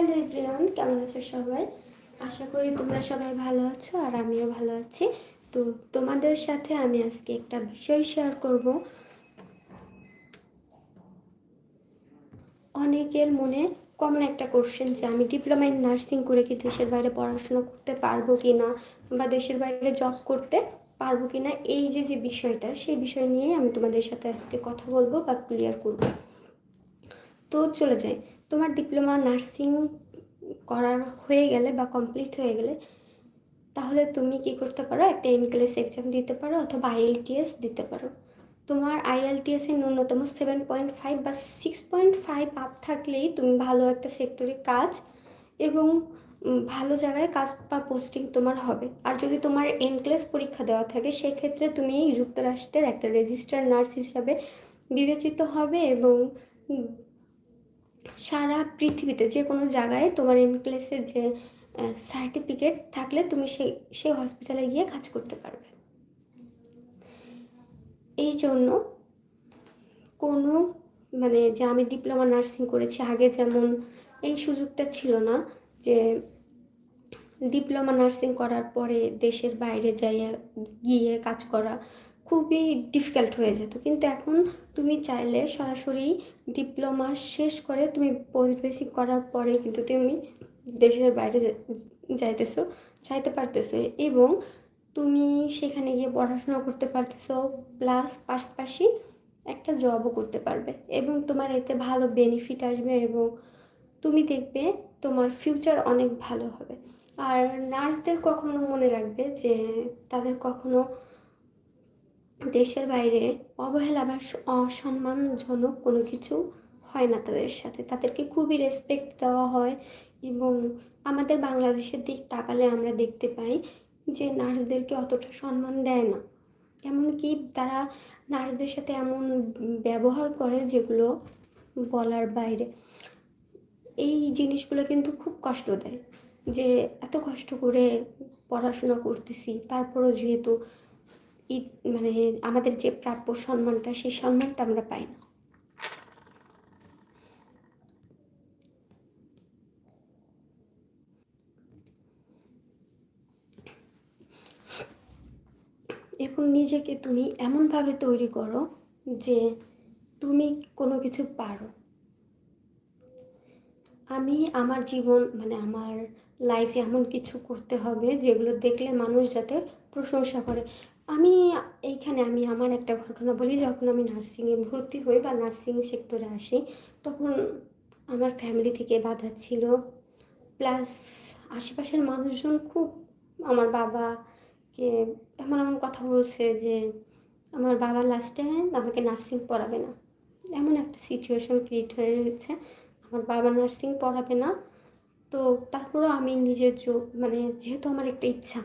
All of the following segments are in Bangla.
হ্যালো এভরিওয়ান, কেমন আছো সবাই? আশা করি তোমরা সবাই ভালো আছো আর আমিও ভালো আছি। তো তোমাদের সাথে আমি আজকে একটা বিষয় শেয়ার করব। অনেকের মনে কমন একটা কোশ্চেন যে, আমি ডিপ্লোমা ইন নার্সিং করে কি দেশের বাইরে পড়াশোনা করতে পারব কি না বা দেশের বাইরে জব করতে পারব কি না এই যে যে বিষয়টা, সেই বিষয় নিয়ে আমি তোমাদের সাথে আজকে কথা বলব বা ক্লিয়ার করব। তো চলে যাই তোমার ডিপ্লোমা নার্সিং করার হয়ে গেলে বা কমপ্লিট হয়ে গেলে, তাহলে তুমি কি করতে পারো? একটা এনক্লেস এক্সাম দিতে পারো অথবা আইএলটিএস দিতে পারো। তোমার আইএলটিএস ন্যূনতম সেভেন পয়েন্ট ফাইভ বা সিক্স পয়েন্ট ফাইভ আপ থাকলেই তুমি ভালো একটা সেক্টরে কাজ এবং ভালো জায়গায় কাজ বা পোস্টিং তোমার হবে। আর যদি তোমার এনক্লেস পরীক্ষা দেওয়া থাকে, সেক্ষেত্রে তুমি যুক্তরাষ্ট্রের একটা রেজিস্টার নার্স হিসাবে বিবেচিত হবে এবং সারা পৃথিবীতে যে কোনো জায়গায় তোমার এনক্লেসের যে সার্টিফিকেট থাকলে তুমি সেই সেই হসপিটালে গিয়ে কাজ করতে পারবে। এই জন্য কোনো মানে যে আমি ডিপ্লোমা নার্সিং করেছি, আগে যেমন এই সুযোগটা ছিল না যে ডিপ্লোমা নার্সিং করার পরে দেশের বাইরে যাইয়া গিয়ে কাজ করা খুবই ডিফিকাল্ট হয়ে যেত। কিন্তু এখন তুমি চাইলে সরাসরি ডিপ্লোমা শেষ করে তুমি পোস্ট বেসিক করার পরে কিন্তু তুমি দেশের বাইরে যাইতেছো, চাইতে পারতেছো। এবং তুমি সেখানে গিয়ে পড়াশোনা করতে পারতেছো প্লাস পাশাপাশি একটা জবও করতে পারবে। এবং তোমার এতে ভালো বেনিফিট আসবে এবং তুমি দেখবে তোমার ফিউচার অনেক ভালো হবে। আর নার্সদের কখনো মনে রাখবে যে তাদের কখনো দেশের বাইরে অবহেলা বা অসম্মানজনক কোনো কিছু হয় না তাদের সাথে। তাদেরকে খুবই রেসপেক্ট দেওয়া হয় এবং আমাদের বাংলাদেশের দিক তাকালে আমরা দেখতে পাই যে নার্সদেরকে অতটা সম্মান দেয় না। এমনকি তারা নার্সদের সাথে এমন ব্যবহার করে যেগুলো বলার বাইরে। এই জিনিসগুলো কিন্তু খুব কষ্ট দেয় যে এত কষ্ট করে পড়াশোনা করতেছি, তারপরও যেহেতু মানে আমাদের যে প্রাপ্য সম্মানটা, সেই সম্মানটা আমরা পাই না। এবং নিজেকে তুমি এমনভাবে তৈরি করো যে তুমি কোনো কিছু পারো। আমি আমার জীবন মানে আমার লাইফে এমন কিছু করতে হবে যেগুলো দেখলে মানুষ যাতে প্রশংসা করে। আমি এইখানে, আমি আমার একটা ঘটনা বলি, যখন আমি নার্সিংয়ে ভর্তি হই বা নার্সিং সেক্টরে আসি, তখন আমার ফ্যামিলি থেকে বাধা ছিল। প্লাস আশেপাশের মানুষজন খুব, আমার বাবাকে এমন এমন কথা বলছে যে, আমার বাবা লাস্টে আমাকে নার্সিং পড়াবে না। এমন একটা সিচুয়েশন ক্রিয়েট হয়ে গেছে। আমার বাবা নার্সিং পড়াবে না। তো তারপরেও আমি নিজের জোর মানে যেহেতু আমার একটা ইচ্ছা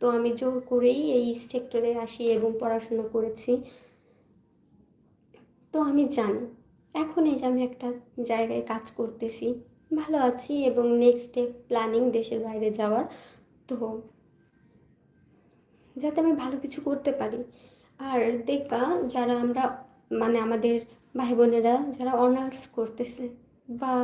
তো আমি জোর করেই এই সেক্টরে আসি এবং পড়াশোনা করেছি। তো আমি জানি, এখন এই যে আমি একটা জায়গায় কাজ করতেছি, ভালো আছি এবং নেক্সট ডে প্ল্যানিং দেশের বাইরে যাওয়ার। তো যাতে আমি ভালো কিছু করতে পারি। আর দেখবা, যারা আমরা মানে আমাদের ভাই বোনেরা যারা অনার্স করতেছে বা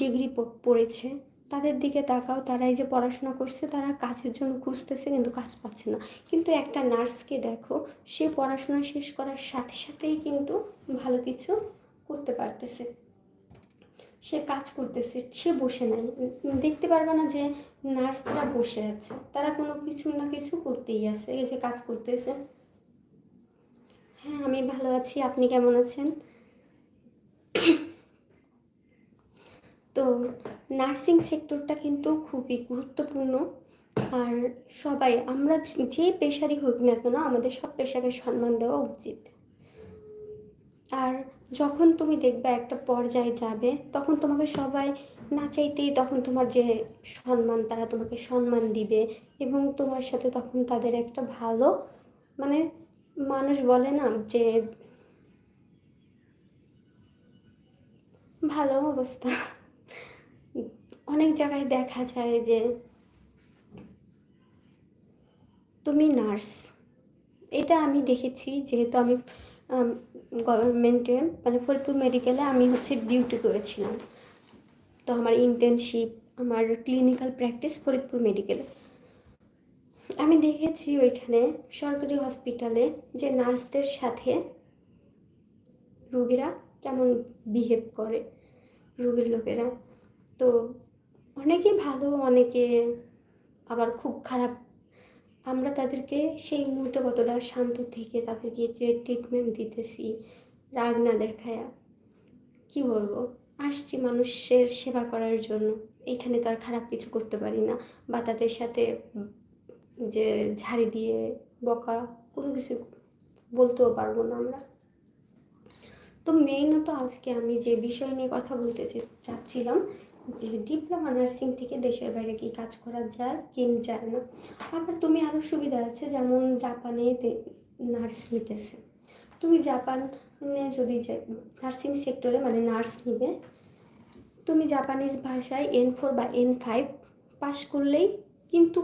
ডিগ্রি পড়েছে তাদের দিকে তাকাও, তারা এই যে পড়াশোনা করছে, তারা কাজের জন্য খুঁজতেছে, কিন্তু কাজ পাচ্ছে না। কিন্তু একটা নার্সকে দেখো, সে পড়াশোনা শেষ করার সাথে সাথেই কিন্তু ভালো কিছু করতে পারতেছে। সে কাজ করতেছে, সে বসে নাই। দেখতে পারবে না যে নার্সরা বসে আছে। তারা কোনো কিছু না কিছু করতেই আছে, এই যে কাজ করতেছে। হ্যাঁ আমি ভালো আছি। আপনি কেমন আছেন? তো নার্সিং সেক্টরটা কিন্তু খুবই গুরুত্বপূর্ণ। আর সবাই, আমরা যে- পেশারই হোক না কেন, আমাদের সব পেশাকে সম্মান দেওয়া উচিত। আর যখন তুমি দেখবে একটা পর্যায়ে যাবে, তখন তোমাকে সবাই না চাইতেই তখন তোমার যে সম্মান, তারা তোমাকে সম্মান দিবে এবং তোমার সাথে তখন তাদের একটা ভালো মানে মানুষ বলে না যে ভালো অবস্থা। অনেক জায়গায় দেখা যায় যে তুমি নার্স। এটা আমি দেখেছি যেহেতু আমি গভর্নমেন্টে মানে ফরিদপুর মেডিকেলে আমি হচ্ছে ডিউটি করেছিলাম। তো আমার ইন্টার্নশিপ আমার ক্লিনিক্যাল প্র্যাকটিস ফরিদপুর মেডিকেলে। আমি দেখেছি ওইখানে সরকারি হসপিটালে যে নার্সদের সাথে রুগীরা কেমন বিহেভ করে, রুগীর লোকেরা। তো অনেকে ভালো, অনেকে আবার খুব খারাপ। আমরা তাদেরকে সেই মুহূর্তে কতটা শান্ত থেকে তাদেরকে যে ট্রিটমেন্ট দিতেছি, রাগ না দেখায়া, কি বলব? আসছি মানুষের সেবা করার জন্য। এইখানে তো আর খারাপ কিছু করতে পারি না বা তাদের সাথে যে ঝাড়ি দিয়ে, বকা, কোনো কিছু বলতেও পারব না আমরা। তো মেইনত আজকে আমি যে বিষয় নিয়ে কথা বলতে চাচ্ছিলাম যে ডিপ্লোমা নার্সিং থেকে দেশের বাইরে কি কাজ করা যায় কি যায় না। আবার তুমি আরও সুবিধা আছে, যেমন জাপানে নার্স নিতেছে। তুমি জাপানে যদি নার্সিং সেক্টরে মানে নার্স নিবে, তুমি জাপানিজ ভাষায় এন ফোর বা এন ফাইভ পাস করলেই কিন্তু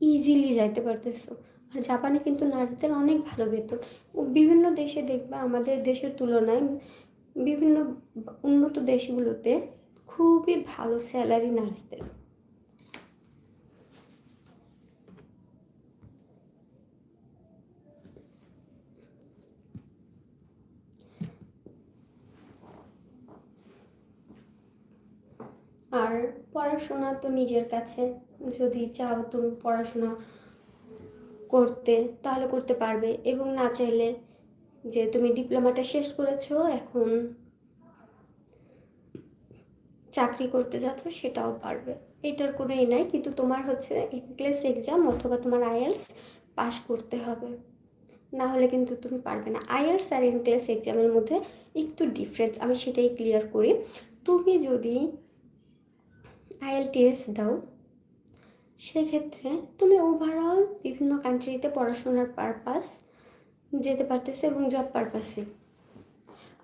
ইজিলি যাইতে পারতেছো। আর জাপানে কিন্তু নার্সদের অনেক ভালো বেতন। বিভিন্ন দেশে দেখবা, আমাদের দেশের তুলনায় বিভিন্ন উন্নত দেশগুলোতে খুবই ভালো স্যালারি নার্সদের। আর পড়াশোনা তো নিজের কাছে। যদি চাও তুমি পড়াশোনা করতে, তাহলে করতে পারবে। এবং না চাইলে যে তুমি ডিপ্লোমাটা শেষ করেছ, এখন চাকরি করতে যাচ্ছ সেটাও পারবে। এটার কোনো ই নাই, কিন্তু তোমার হচ্ছে ইংলিশ এক্সাম অথবা তোমার আইএলস পাস করতে হবে। না হলে কিন্তু তুমি পারবে না। আইএলস আর ইংলিশ এক্সামের মধ্যে একটু ডিফারেন্স আমি সেটাই ক্লিয়ার করি। তুমি যদি আইএলটিএস দাও, সেক্ষেত্রে তুমি ওভারঅল বিভিন্ন কান্ট্রিতে পড়াশোনার পারপাস যেতে পারতেছো এবং জব পারপাসে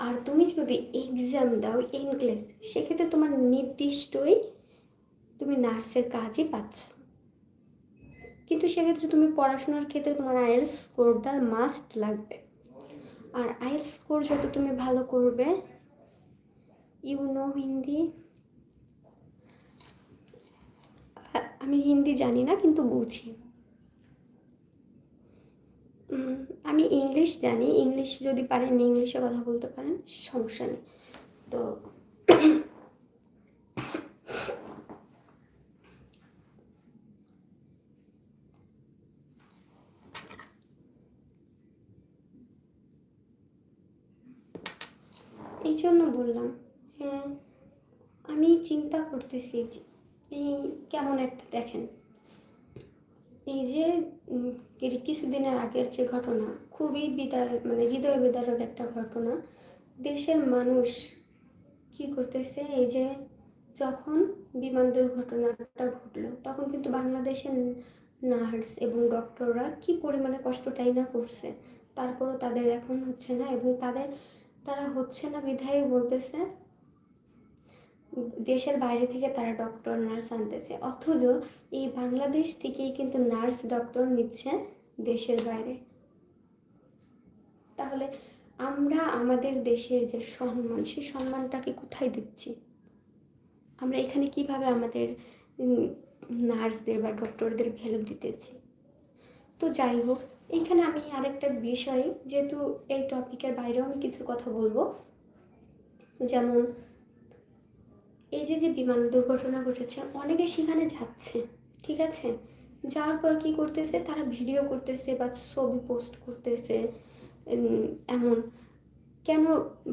আর তুমি যদি এক্সাম দাও ইংলিশ সেক্ষেত্রে তোমার নির্দিষ্টই তুমি নার্সের কাজই পাচ্ছ। কিন্তু সেক্ষেত্রে তুমি পড়াশোনার ক্ষেত্রে তোমার আইএলস স্কোরটা মাস্ট লাগবে। আর আইএলস স্কোর যত তুমি ভালো করবে ইউ নো হিন্দি আমি হিন্দি জানি না, কিন্তু বুঝি। আমি ইংলিশ জানি। ইংলিশ যদি পারেন ইংলিশে কথা বলতে পারেন, সমস্যা নেই। তো এই জন্য বললাম যে, আমি চিন্তা করতেছি এই কেমন একটা দেখেন। এই যে কিছুদিনের আগের যে ঘটনা, খুবই বিদায় মানে হৃদয় বিদারক একটা ঘটনা, দেশের মানুষ কি করতেছে? এই যে, যখন বিমান দুর্ঘটনাটা ঘটলো, তখন কিন্তু বাংলাদেশের নার্স এবং ডক্টররা কি পরিমাণে কষ্টটাই না করছে? তারপরও তাদের এখন হচ্ছে না এবং তাদের, তারা হচ্ছে না বিধায় বলতেছে। দেশের বাইরে থেকে তারা ডক্টর নার্স আনতেছে। অথচ এই বাংলাদেশ থেকেই কিন্তু নার্স ডক্টর নিচ্ছে দেশের বাইরে। তাহলে আমরা আমাদের দেশের যে সম্মান, সেই সম্মানটাকে কোথায় দিচ্ছি? আমরা এখানে কীভাবে আমাদের নার্সদের বা ডক্টরদের ভ্যালু দিতেছি? তো যাই হোক এইখানে আমি আরেকটা বিষয়, যেহেতু এই টপিকের বাইরেও আমি কিছু কথা বলব। যেমন এই যে যে বিমান দুর্ঘটনা ঘটেছে, অনেকে সেখানে যাচ্ছে, ঠিক আছে? যাওয়ার পর কি করতেছে? তারা ভিডিও করতেছে বা ছবি পোস্ট করতেছে এমন। কেন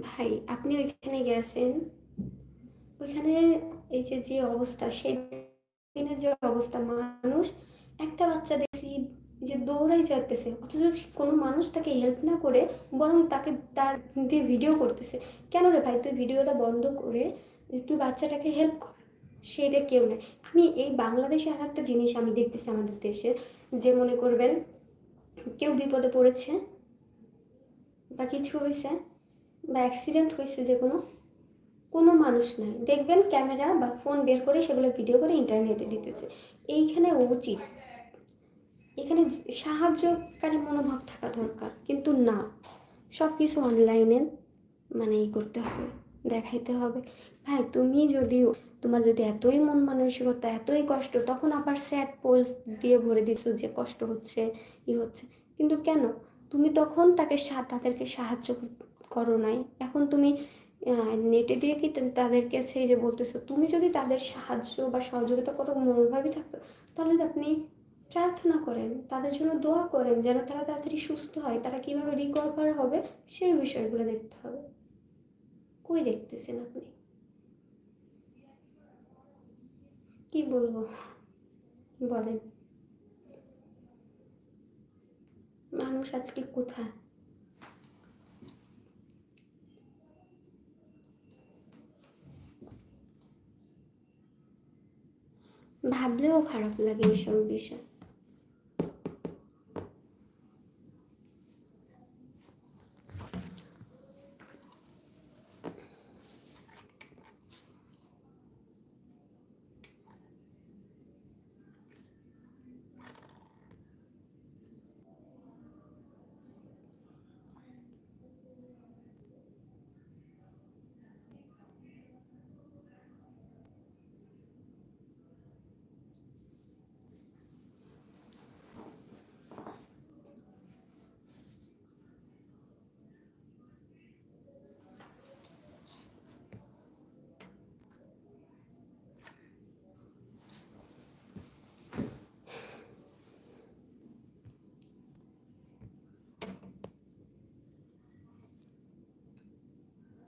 ভাই, আপনি ওইখানে গেছেন? ওইখানে এই যে যে অবস্থা সেই দিনের যে অবস্থা, মানুষ, একটা বাচ্চা দেখছি যে দৌড়াই যাইতেছে, অথচ কোনো মানুষ তাকে হেল্প না করে বরং তাকে তার দিয়ে ভিডিও করতেছে। কেন রে ভাই, তুই ভিডিওটা বন্ধ করে তুই বাচ্চাটাকে হেল্প কর। সেটা কেউ নেই। আমি এই বাংলাদেশে আর একটা জিনিস আমি দেখতেছি আমাদের দেশে, যে মনে করবেন কেউ বিপদে পড়েছে বা কিছু হয়েছে বা অ্যাক্সিডেন্ট হয়েছে যে কোনো কোনো মানুষ নাই। দেখবেন ক্যামেরা বা ফোন বের করে সেগুলো ভিডিও করে ইন্টারনেটে দিতেছে। এইখানে উচিত। এখানে সাহায্যকারী মনোভাব থাকা দরকার, কিন্তু না। সব কিছু অনলাইনে মানে ই করতে হবে, দেখাইতে হবে। ভাই, তুমি যদি তোমার যদি এতই মন মানসিকতা, এতই কষ্ট, তখন আবার স্যাড পোস্ট দিয়ে ভরে দিছো যে কষ্ট হচ্ছে, ই হচ্ছে। কিন্তু কেন? তুমি তখন তাকে তাদেরকে সাহায্য করো নাই। এখন তুমি নেটে দিয়ে কি তাদের কাছে যে বলতেছো, তুমি যদি তাদের সাহায্য বা সহযোগিতা করো মনোভাবই থাকতো, তাহলে আপনি প্রার্থনা করেন, তাদের জন্য দোয়া করেন, যেন তারা তাড়াতাড়ি সুস্থ হয়, তারা কীভাবে রিকভার হবে, সেই বিষয়গুলো দেখতে হবে। কই দেখতেছেন আপনি? কি বলব? বলেন। মানুষ আজকে কোথায়? ভাবলেও খারাপ লাগে এইসব বিষয়।